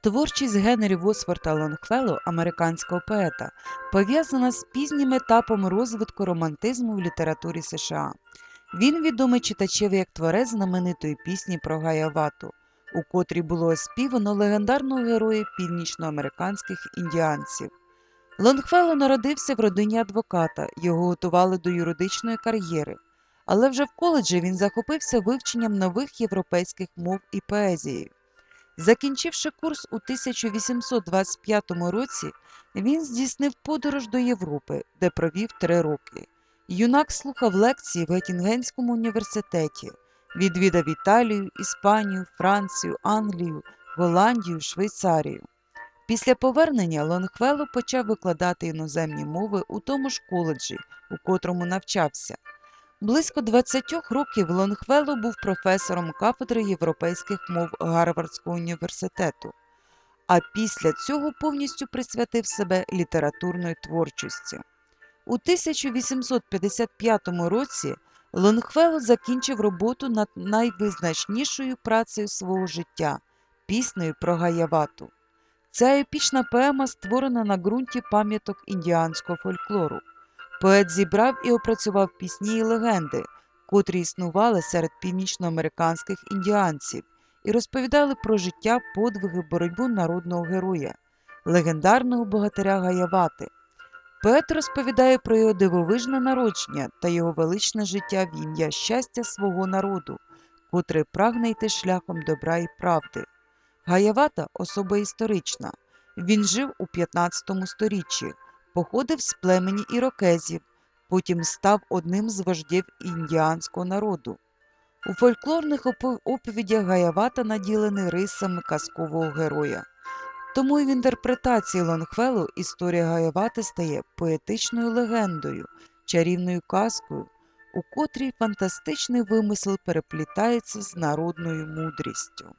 Творчість Генрі Восфорта Лонгфелло, американського поета, пов'язана з пізнім етапом розвитку романтизму в літературі США. Він відомий читачеві як творець знаменитої пісні про Гаявату, у котрій було оспівано легендарного героя північноамериканських індіанців. Лонгфелло народився в родині адвоката, його готували до юридичної кар'єри. Але вже в коледжі він захопився вивченням нових європейських мов і поезією. Закінчивши курс у 1825 році, він здійснив подорож до Європи, де провів три роки. Юнак слухав лекції в Геттінгенському університеті, відвідав Італію, Іспанію, Францію, Англію, Голландію, Швейцарію. Після повернення Лонгфелло почав викладати іноземні мови у тому ж коледжі, у котрому навчався. Близько 20 років Лонгфелло був професором кафедри європейських мов Гарвардського університету, а після цього повністю присвятив себе літературної творчості. У 1855 році Лонгфелло закінчив роботу над найвизначнішою працею свого життя піснею про Гаявату. Ця епічна поема створена на ґрунті пам'яток індіанського фольклору. Поет зібрав і опрацював пісні і легенди, котрі існували серед північноамериканських індіанців, і розповідали про життя, подвиги, боротьбу народного героя, легендарного богатиря Гаявати. Поет розповідає про його дивовижне народження та його величне життя в ім'я щастя свого народу, котрий прагне йти шляхом добра і правди. Гаявата особа історична. Він жив у 15 сторіччі, походив з племені ірокезів, потім став одним з вождів індіанського народу. У фольклорних оповідях Гаявата наділений рисами казкового героя. Тому і в інтерпретації Лонгфелло історія Гаявати стає поетичною легендою, чарівною казкою, у котрій фантастичний вимисел переплітається з народною мудрістю.